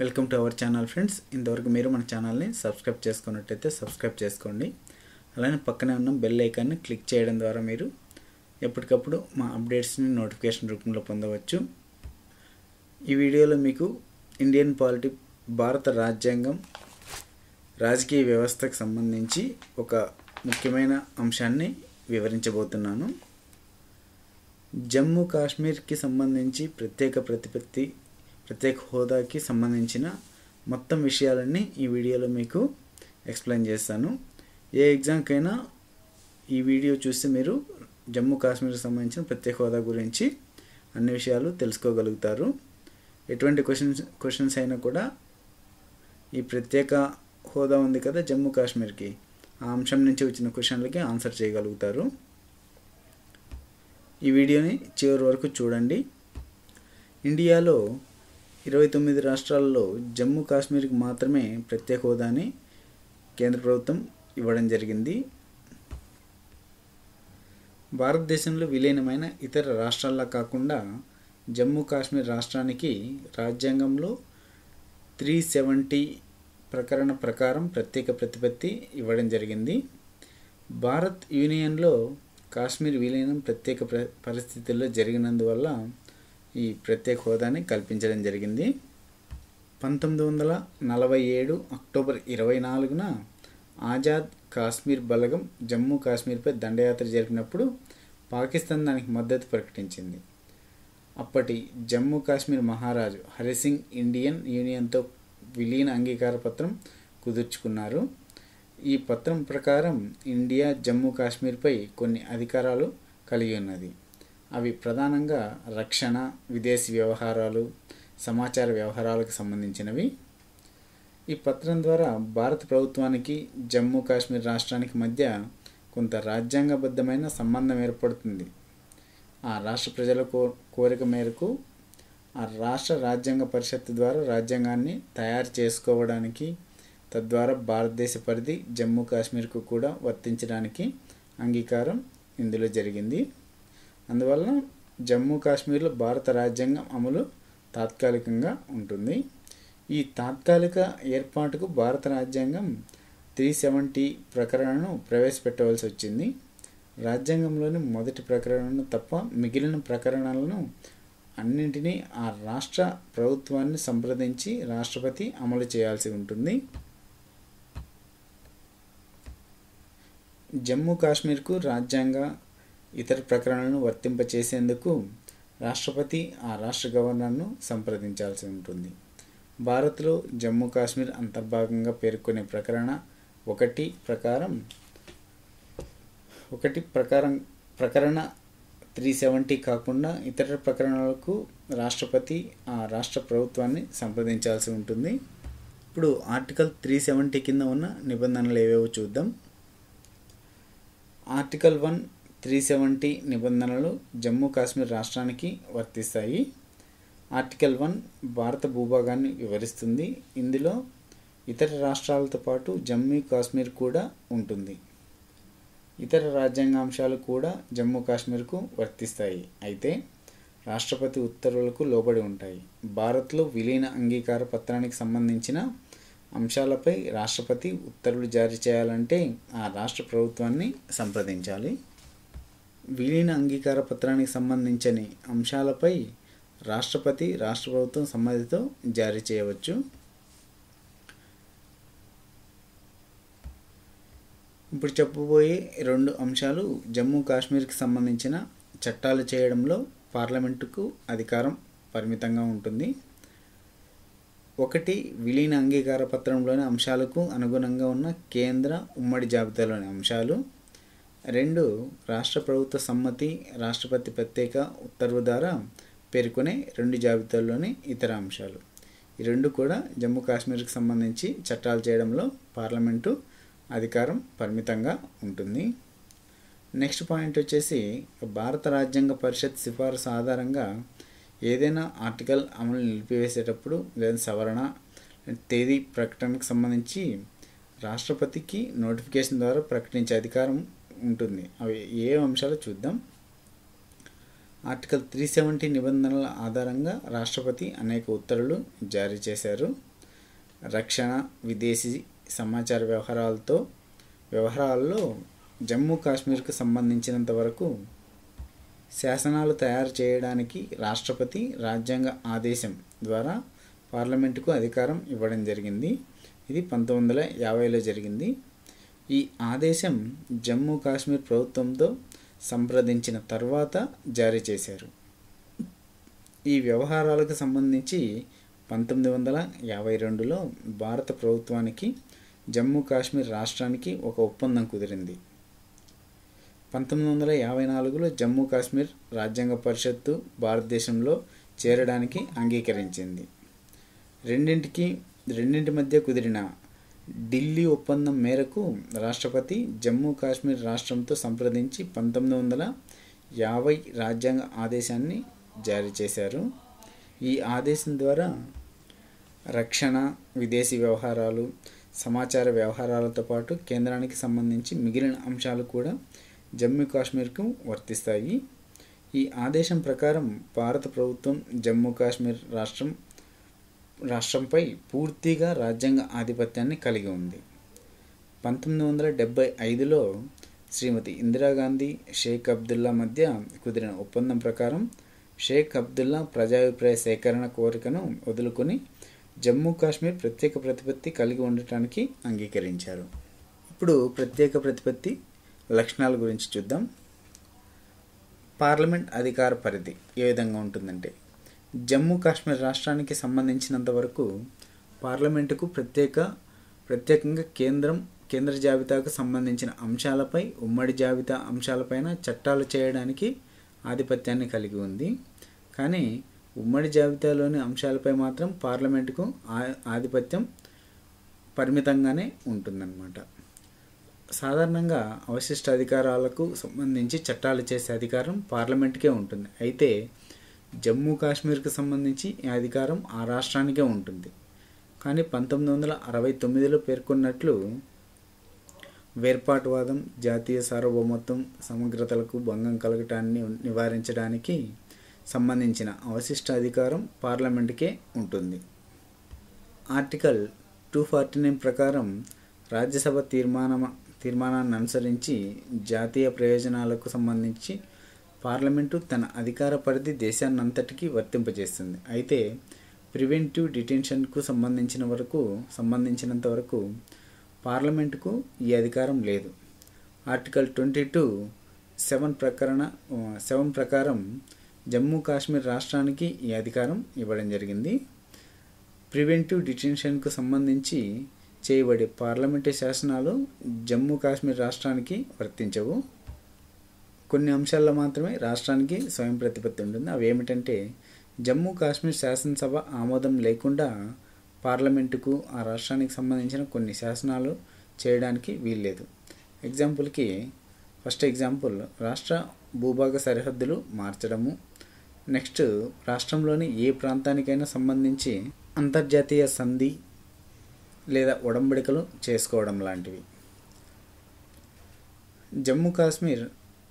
Welcome to our channel friends ఇంతవరకు మీరు మన ఛానల్ని సబ్స్క్రైబ్ చేసుకున్నట్టయితే సబ్స్క్రైబ్ చేసుకోండి. అలానే పక్కనే ఉన్న బెల్ ఐకాన్ని క్లిక్ చేయడం ద్వారా మీరు ఎప్పటికప్పుడు మా అప్డేట్స్ని నోటిఫికేషన్ రూపంలో పొందవచ్చు. ఈ వీడియోలో మీకు ఇండియన్ పాలిటిక్ భారత రాజ్యాంగం రాజకీయ వ్యవస్థకు సంబంధించి ఒక ముఖ్యమైన అంశాన్ని వివరించబోతున్నాను. జమ్మూ కాశ్మీర్కి సంబంధించి ప్రత్యేక ప్రతిపత్తి ప్రత్యేక హోదాకి సంబంధించిన మొత్తం విషయాలన్నీ ఈ వీడియోలో మీకు ఎక్స్ప్లెయిన్ చేస్తాను. ఏ ఎగ్జామ్కైనా ఈ వీడియో చూస్తే మీరు జమ్మూ కాశ్మీర్కి సంబంధించిన ప్రత్యేక హోదా గురించి అన్ని విషయాలు తెలుసుకోగలుగుతారు. ఎటువంటి క్వశ్చన్స్ క్వశ్చన్స్ అయినా కూడా ఈ ప్రత్యేక హోదా ఉంది కదా జమ్మూ కాశ్మీర్కి ఆ అంశం నుంచి వచ్చిన క్వశ్చన్లకి ఆన్సర్ చేయగలుగుతారు. ఈ వీడియోని చివరి వరకు చూడండి. ఇండియాలో ఇరవై తొమ్మిది రాష్ట్రాల్లో జమ్మూ కాశ్మీర్కి మాత్రమే ప్రత్యేక హోదాని కేంద్ర ప్రభుత్వం ఇవ్వడం జరిగింది. భారతదేశంలో విలీనమైన ఇతర రాష్ట్రాల్లో కాకుండా జమ్మూ కాశ్మీర్ రాష్ట్రానికి రాజ్యాంగంలో త్రీ సెవెంటీ ప్రకరణ ప్రకారం ప్రత్యేక ప్రతిపత్తి ఇవ్వడం జరిగింది. భారత్ యూనియన్లో కాశ్మీర్ విలీనం ప్రత్యేక ప్ర పరిస్థితుల్లో జరిగినందువల్ల ఈ ప్రత్యేక హోదాని కల్పించడం జరిగింది. పంతొమ్మిది వందల నలభై ఏడు అక్టోబర్ ఇరవై నాలుగున ఆజాద్ కాశ్మీర్ బలగం జమ్మూ కాశ్మీర్పై దండయాత్ర జరిపినప్పుడు పాకిస్తాన్ దానికి మద్దతు ప్రకటించింది. అప్పటి జమ్మూ కాశ్మీర్ మహారాజు హరిసింగ్ ఇండియన్ యూనియన్తో విలీన అంగీకార పత్రం కుదుర్చుకున్నారు. ఈ పత్రం ప్రకారం ఇండియా జమ్మూ కాశ్మీర్పై కొన్ని అధికారాలు కలిగి ఉన్నది. అవి ప్రధానంగా రక్షణ విదేశీ వ్యవహారాలు సమాచార వ్యవహారాలకు సంబంధించినవి. ఈ పత్రం ద్వారా భారత ప్రభుత్వానికి జమ్మూ కాశ్మీర్ రాష్ట్రానికి మధ్య కొంత రాజ్యాంగబద్ధమైన సంబంధం ఏర్పడుతుంది. ఆ రాష్ట్ర ప్రజల కో కోరిక మేరకు ఆ రాష్ట్ర రాజ్యాంగ పరిషత్ ద్వారా రాజ్యాంగాన్ని తయారు చేసుకోవడానికి తద్వారా భారతదేశ పరిధి జమ్మూ కాశ్మీర్కు కూడా వర్తించడానికి అంగీకారం ఇందులో జరిగింది. అందువల్ల జమ్మూ కాశ్మీర్లో భారత రాజ్యాంగం అమలు తాత్కాలికంగా ఉంటుంది. ఈ తాత్కాలిక ఏర్పాటుకు భారత రాజ్యాంగం త్రీ సెవెంటీ ప్రకరణను ప్రవేశపెట్టవలసి వచ్చింది. రాజ్యాంగంలోని మొదటి ప్రకరణను తప్ప మిగిలిన ప్రకరణలను అన్నింటినీ ఆ రాష్ట్ర ప్రభుత్వాన్ని సంప్రదించి రాష్ట్రపతి అమలు చేయాల్సి ఉంటుంది. జమ్మూ కాశ్మీర్కు రాజ్యాంగ ఇతర ప్రకరణలను వర్తింపచేసేందుకు రాష్ట్రపతి ఆ రాష్ట్ర గవర్నర్ను సంప్రదించాల్సి ఉంటుంది. భారత్లో జమ్మూ కాశ్మీర్ అంతర్భాగంగా పేర్కొనే ప్రకరణ ఒకటి ప్రకారం ఒకటి ప్రకారం ప్రకరణ త్రీ సెవెంటీ కాకుండా ఇతర ప్రకరణలకు రాష్ట్రపతి ఆ రాష్ట్ర ప్రభుత్వాన్ని సంప్రదించాల్సి ఉంటుంది. ఇప్పుడు ఆర్టికల్ త్రీ సెవెంటీ కింద ఉన్న నిబంధనలు ఏవేవో చూద్దాం. ఆర్టికల్ వన్ త్రీ సెవెంటీ నిబంధనలు జమ్మూ కాశ్మీర్ రాష్ట్రానికి వర్తిస్తాయి. ఆర్టికల్ వన్ భారత భూభాగాన్ని వివరిస్తుంది. ఇందులో ఇతర రాష్ట్రాలతో పాటు జమ్మూ కాశ్మీర్ కూడా ఉంటుంది. ఇతర రాజ్యాంగాంశాలు కూడా జమ్మూ కాశ్మీర్కు వర్తిస్తాయి. అయితే రాష్ట్రపతి ఉత్తర్వులకు లోబడి ఉంటాయి. భారత్లో విలీన అంగీకార పత్రానికి సంబంధించిన అంశాలపై రాష్ట్రపతి ఉత్తర్వులు జారీ చేయాలంటే ఆ రాష్ట్ర ప్రభుత్వాన్ని సంప్రదించాలి. విలీన అంగీకార పత్రానికి సంబంధించని అంశాలపై రాష్ట్రపతి రాష్ట్ర ప్రభుత్వం సమ్మతితో జారీ చేయవచ్చు. ఇప్పుడు చెప్పబోయే రెండు అంశాలు జమ్మూ కాశ్మీర్కి సంబంధించిన చట్టాలు చేయడంలో పార్లమెంటుకు అధికారం పరిమితంగా ఉంటుంది. ఒకటి విలీన అంగీకార పత్రంలోని అంశాలకు అనుగుణంగా ఉన్న కేంద్ర ఉమ్మడి జాబితాలోని అంశాలు. రెండు రాష్ట్ర ప్రభుత్వ సమ్మతి రాష్ట్రపతి ప్రత్యేక ఉత్తర్వు ద్వారా పేర్కొనే రెండు జాబితాల్లోని ఇతర అంశాలు. ఈ రెండు కూడా జమ్మూ కాశ్మీర్కి సంబంధించి చట్టాలు చేయడంలో పార్లమెంటు అధికారం పరిమితంగా ఉంటుంది. నెక్స్ట్ పాయింట్ వచ్చేసి భారత రాజ్యాంగ పరిషత్ సిఫారసు ఆధారంగా ఏదైనా ఆర్టికల్ అమలు నిలిపివేసేటప్పుడు లేదా సవరణ తేదీ ప్రకటనకు సంబంధించి రాష్ట్రపతికి నోటిఫికేషన్ ద్వారా ప్రకటించే అధికారం ఉంటుంది. అవి ఏ అంశాలు చూద్దాం. ఆర్టికల్ త్రీ సెవెంటీ నిబంధనల ఆధారంగా రాష్ట్రపతి అనేక ఉత్తర్వులు జారీ చేశారు. రక్షణ విదేశీ సమాచార వ్యవహారాలతో వ్యవహారాల్లో జమ్మూ కాశ్మీర్కు సంబంధించినంత వరకు శాసనాలు తయారు చేయడానికి రాష్ట్రపతి రాజ్యాంగ ఆదేశం ద్వారా పార్లమెంటుకు అధికారం ఇవ్వడం జరిగింది. ఇది పంతొమ్మిది వందల యాభైలో జరిగింది. ఈ ఆదేశం జమ్మూ కాశ్మీర్ ప్రభుత్వంతో సంప్రదించిన తర్వాత జారీ చేశారు. ఈ వ్యవహారాలకు సంబంధించి పంతొమ్మిది వందల యాభై రెండులో భారత ప్రభుత్వానికి జమ్మూ కాశ్మీర్ రాష్ట్రానికి ఒక ఒప్పందం కుదిరింది. పంతొమ్మిది వందల యాభై నాలుగులో జమ్మూ కాశ్మీర్ రాజ్యాంగ పరిషత్తు భారతదేశంలో చేరడానికి అంగీకరించింది. రెండింటికి రెండింటి మధ్య కుదిరిన ఢిల్లీ ఒప్పందం మేరకు రాష్ట్రపతి జమ్మూ కాశ్మీర్ రాష్ట్రంతో సంప్రదించి పంతొమ్మిది వందల యాభై రాజ్యాంగ ఆదేశాన్ని జారీ చేశారు. ఈ ఆదేశం ద్వారా రక్షణ విదేశీ వ్యవహారాలు సమాచార వ్యవహారాలతో పాటు కేంద్రానికి సంబంధించి మిగిలిన అంశాలు కూడా జమ్మూ కాశ్మీర్కు వర్తిస్తాయి. ఈ ఆదేశం ప్రకారం భారత ప్రభుత్వం జమ్మూ కాశ్మీర్ రాష్ట్రం రాష్ట్రంపై పూర్తిగా రాజ్యాంగ ఆధిపత్యాన్ని కలిగి ఉంది. పంతొమ్మిది వందల డెబ్బై ఐదులో శ్రీమతి ఇందిరాగాంధీ షేక్ అబ్దుల్లా మధ్య కుదిరిన ఒప్పందం ప్రకారం షేక్ అబ్దుల్లా ప్రజాభిప్రాయ సేకరణ కోరికను వదులుకొని జమ్మూ కాశ్మీర్ ప్రత్యేక ప్రతిపత్తి కలిగి ఉండటానికి అంగీకరించారు. ఇప్పుడు ప్రత్యేక ప్రతిపత్తి లక్షణాల గురించి చూద్దాం. పార్లమెంట్ అధికార పరిధి ఏ విధంగా ఉంటుందంటే జమ్మూ కాశ్మీర్ రాష్ట్రానికి సంబంధించినంత వరకు పార్లమెంటుకు ప్రత్యేక ప్రత్యేకంగా కేంద్రం కేంద్ర జాబితాకు సంబంధించిన అంశాలపై ఉమ్మడి జాబితా అంశాలపైన చట్టాలు చేయడానికి ఆధిపత్యాన్ని కలిగి ఉంది. కానీ ఉమ్మడి జాబితాలోని అంశాలపై మాత్రం పార్లమెంటుకు ఆధిపత్యం పరిమితంగానే ఉంటుందన్నమాట. సాధారణంగా అవశిష్ట అధికారాలకు సంబంధించి చట్టాలు చేసే అధికారం పార్లమెంట్కే ఉంటుంది. అయితే జమ్మూ కాశ్మీర్కి సంబంధించి ఈ అధికారం ఆ రాష్ట్రానికే ఉంటుంది. కానీ పంతొమ్మిది వందల అరవై తొమ్మిదిలో పేర్కొన్నట్లు వేర్పాటువాదం జాతీయ సార్వభౌమత్వం సమగ్రతలకు భంగం కలగటాన్ని నివారించడానికి సంబంధించిన అవశిష్ట అధికారం పార్లమెంటుకే ఉంటుంది. ఆర్టికల్ టూ ఫార్టీ నైన్ ప్రకారం రాజ్యసభ తీర్మానం తీర్మానాన్ని అనుసరించి జాతీయ ప్రయోజనాలకు సంబంధించి పార్లమెంటు తన అధికార పరిధి దేశాన్నంతటికీ వర్తింపజేస్తుంది. అయితే ప్రివెంటివ్ డిటెన్షన్కు సంబంధించిన వరకు సంబంధించినంత వరకు పార్లమెంటుకు ఈ అధికారం లేదు. ఆర్టికల్ ట్వంటీ టూ సెవెన్ ప్రకరణ సెవెన్ ప్రకారం జమ్మూ కాశ్మీర్ రాష్ట్రానికి ఈ అధికారం ఇవ్వడం జరిగింది. ప్రివెంటివ్ డిటెన్షన్కు సంబంధించి చేయబడే పార్లమెంటు శాసనాలు జమ్మూ కాశ్మీర్ రాష్ట్రానికి వర్తించవు. కొన్ని అంశాల్లో మాత్రమే రాష్ట్రానికి స్వయం ప్రతిపత్తి ఉంటుంది. అవి ఏమిటంటే జమ్మూ కాశ్మీర్ శాసనసభ ఆమోదం లేకుండా పార్లమెంటుకు ఆ రాష్ట్రానికి సంబంధించిన కొన్ని శాసనాలు చేయడానికి వీల్లేదు. ఎగ్జాంపుల్కి ఫస్ట్ ఎగ్జాంపుల్ రాష్ట్ర భూభాగ సరిహద్దులు మార్చడము. నెక్స్ట్ రాష్ట్రంలోని ఏ ప్రాంతానికైనా సంబంధించి అంతర్జాతీయ సంధి లేదా ఉడంబడికలు చేసుకోవడం లాంటివి. జమ్మూ కాశ్మీర్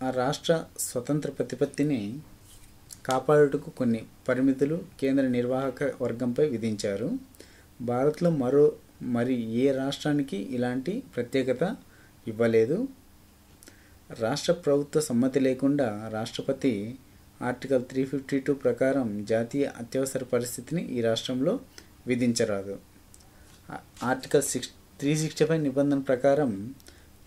ఆ రాష్ట్ర స్వతంత్ర ప్రతిపత్తిని కాపాడుటకు కొన్ని పరిమితులు కేంద్ర నిర్వాహక వర్గంపై విధించారు. భారత్లో మరో మరి ఏ రాష్ట్రానికి ఇలాంటి ప్రత్యేకత ఇవ్వలేదు? రాష్ట్ర ప్రభుత్వ సమ్మతి లేకుండా రాష్ట్రపతి ఆర్టికల్ త్రీ ఫిఫ్టీ టూ ప్రకారం జాతీయ అత్యవసర పరిస్థితిని ఈ రాష్ట్రంలో విధించరాదు. Article six three sixty five నిబంధన ప్రకారం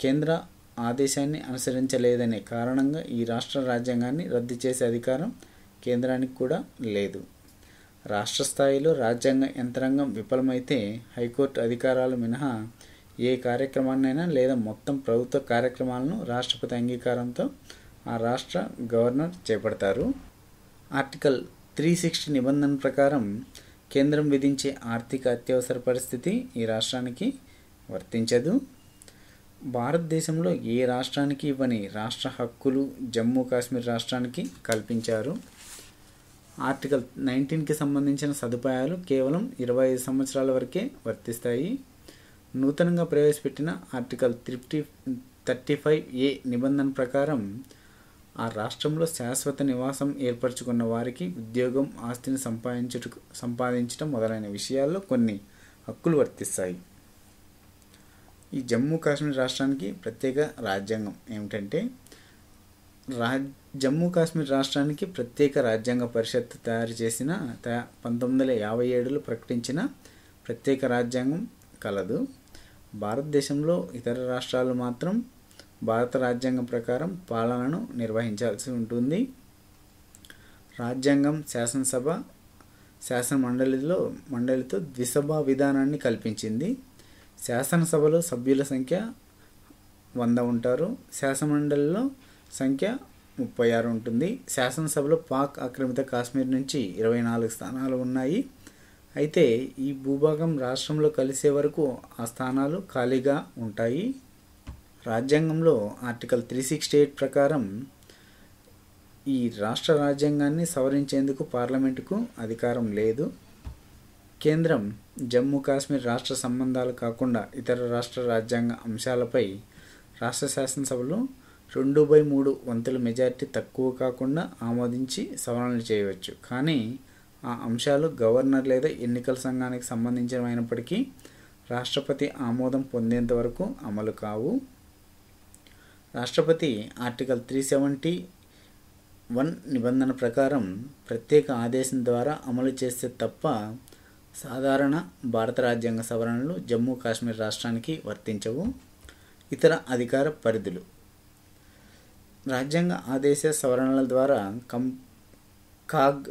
కేంద్ర ఆదేశాన్ని అనుసరించలేదనే కారణంగా ఈ రాష్ట్ర రాజ్యాంగాన్ని రద్దు చేసే అధికారం కేంద్రానికి కూడా లేదు. రాష్ట్ర స్థాయిలో రాజ్యాంగ యంత్రాంగం విఫలమైతే హైకోర్టు అధికారాలు మినహా ఏ కార్యక్రమాన్నైనా లేదా మొత్తం ప్రభుత్వ కార్యక్రమాలను రాష్ట్రపతి అంగీకారంతో ఆ రాష్ట్ర గవర్నర్ చేపడతారు. ఆర్టికల్ త్రీ సిక్స్టీ నిబంధన ప్రకారం కేంద్రం విధించే ఆర్థిక అత్యవసర పరిస్థితి ఈ రాష్ట్రానికి వర్తించదు. భారతదేశంలో ఏ రాష్ట్రానికి ఇవ్వని రాష్ట్ర హక్కులు జమ్మూ కాశ్మీర్ రాష్ట్రానికి కల్పించారు? ఆర్టికల్ నైన్టీన్కి సంబంధించిన సదుపాయాలు కేవలం ఇరవై ఐదు సంవత్సరాల వరకే వర్తిస్తాయి. నూతనంగా ప్రవేశపెట్టిన article thirty thirty five A నిబంధన ప్రకారం ఆ రాష్ట్రంలో శాశ్వత నివాసం ఏర్పరచుకున్న వారికి ఉద్యోగం ఆస్తిని సంపాదించుట సంపాదించడం మొదలైన విషయాల్లో కొన్ని హక్కులు వర్తిస్తాయి. ఈ జమ్మూ కాశ్మీర్ రాష్ట్రానికి ప్రత్యేక రాజ్యాంగం ఏమిటంటే రా జమ్మూ కాశ్మీర్ రాష్ట్రానికి ప్రత్యేక రాజ్యాంగ పరిషత్ తయారు చేసిన తయా పంతొమ్మిది వందల యాభై ఏడులో ప్రకటించిన ప్రత్యేక రాజ్యాంగం కలదు. భారతదేశంలో ఇతర రాష్ట్రాలు మాత్రం భారత రాజ్యాంగం ప్రకారం పాలనను నిర్వహించాల్సి ఉంటుంది. రాజ్యాంగం శాసనసభ శాసన మండలిలో మండలితో ద్విసభా విధానాన్ని కల్పించింది. శాసనసభలో సభ్యుల సంఖ్య వంద ఉంటారు. శాసనమండలిలో సంఖ్య ముప్పై ఆరు ఉంటుంది. శాసనసభలో పాక్ ఆక్రమిత కాశ్మీర్ నుంచి ఇరవై నాలుగు స్థానాలు ఉన్నాయి. అయితే ఈ భూభాగం రాష్ట్రంలో కలిసే వరకు ఆ స్థానాలు ఖాళీగా ఉంటాయి. రాజ్యాంగంలో ఆర్టికల్ త్రీ సిక్స్టీ ఎయిట్ ప్రకారం ఈ రాష్ట్ర రాజ్యాంగాన్ని సవరించేందుకు పార్లమెంటుకు అధికారం లేదు. కేంద్రం జమ్మూ కాశ్మీర్ రాష్ట్ర సంబంధాలు కాకుండా ఇతర రాష్ట్ర రాజ్యాంగ అంశాలపై రాష్ట్ర శాసనసభలో రెండు బై మూడు వంతుల మెజారిటీ తక్కువ కాకుండా ఆమోదించి సవరణలు చేయవచ్చు. కానీ ఆ అంశాలు గవర్నర్ లేదా ఎన్నికల సంఘానికి సంబంధించినమైనప్పటికీ రాష్ట్రపతి ఆమోదం పొందేంత వరకు అమలు కావు. రాష్ట్రపతి ఆర్టికల్ త్రీ సెవెంటీ వన్ నిబంధన ప్రకారం ప్రత్యేక ఆదేశం ద్వారా అమలు చేస్తే తప్ప సాధారణ భారత రాజ్యాంగ సవరణలు జమ్మూ కాశ్మీర్ రాష్ట్రానికి వర్తించవు. ఇతర అధికార పరిధులు. రాజ్యాంగ ఆదేశ సవరణల ద్వారా కం కాగ్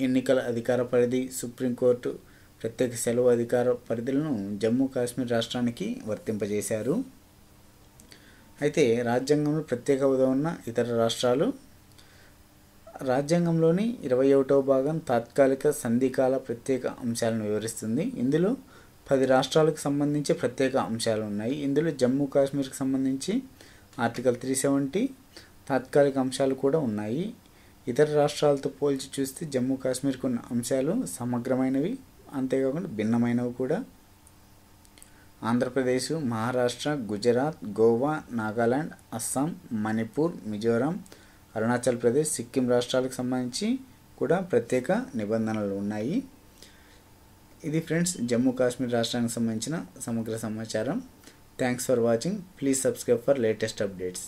ఎన్నికల అధికార పరిధి సుప్రీంకోర్టు ప్రత్యేక సెలవు అధికార పరిధులను జమ్మూ కాశ్మీర్ రాష్ట్రానికి వర్తింపజేశారు. అయితే రాజ్యాంగంలో ప్రత్యేక హోదా ఉన్న ఇతర రాష్ట్రాలు రాజ్యాంగంలోని ఇరవై ఒకటవ భాగం తాత్కాలిక సంధికాల ప్రత్యేక అంశాలను వివరిస్తుంది. ఇందులో పది రాష్ట్రాలకు సంబంధించి ప్రత్యేక అంశాలు ఉన్నాయి. ఇందులో జమ్మూ కాశ్మీర్కి సంబంధించి ఆర్టికల్ త్రీ సెవెంటీ తాత్కాలిక అంశాలు కూడా ఉన్నాయి. ఇతర రాష్ట్రాలతో పోల్చి చూస్తే జమ్మూ కాశ్మీర్కి ఉన్న అంశాలు సమగ్రమైనవి అంతేకాకుండా భిన్నమైనవి కూడా. ఆంధ్రప్రదేశ్ మహారాష్ట్ర గుజరాత్ గోవా నాగాలాండ్ అస్సాం మణిపూర్ మిజోరాం అరుణాచల్ ప్రదేశ్ సిక్కిం రాష్ట్రాలకు సంబంధించి కూడా ప్రత్యేక నిబంధనలు ఉన్నాయి. ఇది ఫ్రెండ్స్ జమ్మూ కాశ్మీర్ రాష్ట్రానికి సంబంధించిన సమగ్ర సమాచారం. Thanks for watching please subscribe for latest updates